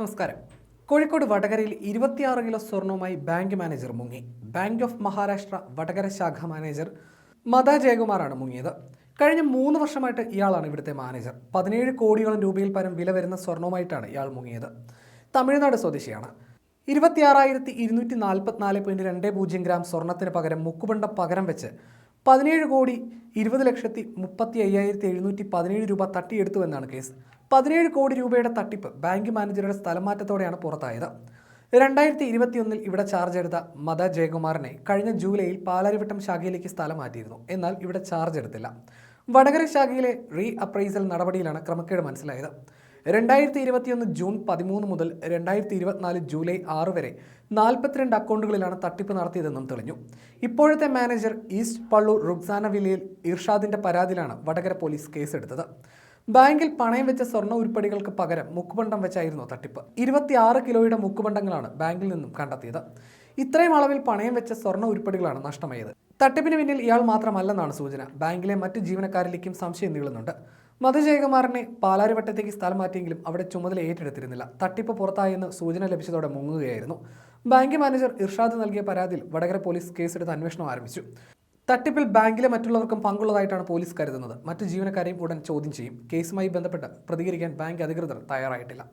നമസ്കാരം. കോഴിക്കോട് വടകരയിൽ ഇരുപത്തിയാറ് കിലോ സ്വർണവുമായി ബാങ്ക് മാനേജർ മുങ്ങി. ബാങ്ക് ഓഫ് മഹാരാഷ്ട്ര വടകര ശാഖ മാനേജർ മത ജയകുമാറാണ് മുങ്ങിയത്. കഴിഞ്ഞ മൂന്ന് വർഷമായിട്ട് ഇയാളാണ് ഇവിടുത്തെ മാനേജർ. പതിനേഴ് കോടിയോളം രൂപയിൽ പരം വില വരുന്ന സ്വർണവുമായിട്ടാണ് ഇയാൾ മുങ്ങിയത്. തമിഴ്നാട് സ്വദേശിയാണ്. ഇരുപത്തിയാറായിരത്തി ഇരുന്നൂറ്റി നാൽപ്പത്തിനാല് പോയിന്റ് രണ്ട് പൂജ്യം ഗ്രാം സ്വർണത്തിന് പകരം മുക്കുപണ്ടം പകരം വെച്ച് പതിനേഴ് കോടി ഇരുപത് ലക്ഷത്തി മുപ്പത്തി അയ്യായിരത്തി എഴുന്നൂറ്റി പതിനേഴ് രൂപ തട്ടിയെടുത്തുവെന്നാണ് കേസ്. പതിനേഴ് കോടി രൂപയുടെ തട്ടിപ്പ് ബാങ്ക് മാനേജറുടെ സ്ഥലമാറ്റത്തോടെയാണ് പുറത്തായത്. രണ്ടായിരത്തി ഇരുപത്തിയൊന്നിൽ ഇവിടെ ചാർജ് എടുത്ത മദ ജയകുമാറിനെ കഴിഞ്ഞ ജൂലൈയിൽ പാലാരിവട്ടം ശാഖയിലേക്ക് സ്ഥലം മാറ്റിയിരുന്നു എന്നാൽ ഇവിടെ ചാർജ് എടുത്തില്ല. വടകര ശാഖയിലെ റീ അപ്രൈസൽ നടപടിയിലാണ് ക്രമക്കേട് മനസ്സിലായത്. രണ്ടായിരത്തി ഇരുപത്തിയൊന്ന് ജൂൺ പതിമൂന്ന് മുതൽ രണ്ടായിരത്തി ഇരുപത്തിനാല് ജൂലൈ ആറ് വരെ നാൽപ്പത്തിരണ്ട് അക്കൗണ്ടുകളിലാണ് തട്ടിപ്പ് നടത്തിയതെന്നും തെളിഞ്ഞു. ഇപ്പോഴത്തെ മാനേജർ ഈസ്റ്റ് പള്ളൂർ റുക്സാന വില്ലയിൽ ഇർഷാദിന്റെ പരാതിയിലാണ് വടകര പോലീസ് കേസെടുത്തത്. ബാങ്കിൽ പണയം വെച്ച സ്വർണ ഉരുപ്പടികൾക്ക് പകരം മുക്കുപണ്ടം വെച്ചായിരുന്നു തട്ടിപ്പ്. ഇരുപത്തിയാറ് കിലോയുടെ മുക്കുപണ്ടങ്ങളാണ് ബാങ്കിൽ നിന്നും കണ്ടെത്തിയത്. ഇത്രയും അളവിൽ പണയം വെച്ച സ്വർണ ഉരുപ്പടികളാണ് നഷ്ടമായത്. തട്ടിപ്പിന് പിന്നിൽ ഇയാൾ മാത്രമല്ലെന്നാണ് സൂചന. ബാങ്കിലെ മറ്റു ജീവനക്കാരിലേക്കും സംശയം നീളുന്നുണ്ട്. മധുജയകുമാറിനെ പാലാരിവട്ടത്തേക്ക് സ്ഥലം മാറ്റിയെങ്കിലും അവിടെ ചുമതല ഏറ്റെടുത്തിരുന്നില്ല. തട്ടിപ്പ് പുറത്തായെന്ന് സൂചന ലഭിച്ചതോടെ മുങ്ങുകയായിരുന്നു. ബാങ്ക് മാനേജർ ഇർഷാദ് നൽകിയ പരാതിയിൽ വടകര പോലീസ് കേസെടുത്ത് അന്വേഷണം ആരംഭിച്ചു. തട്ടിപ്പിൽ ബാങ്കിലെ മറ്റുള്ളവർക്കും പങ്കുള്ളതായിട്ടാണ് പോലീസ് കരുതുന്നത്. മറ്റു ജീവനക്കാരെയും ഉടൻ ചോദ്യം ചെയ്യും. കേസുമായി ബന്ധപ്പെട്ട് പ്രതികരിക്കാൻ ബാങ്ക് അധികൃതർ തയ്യാറായിട്ടില്ല.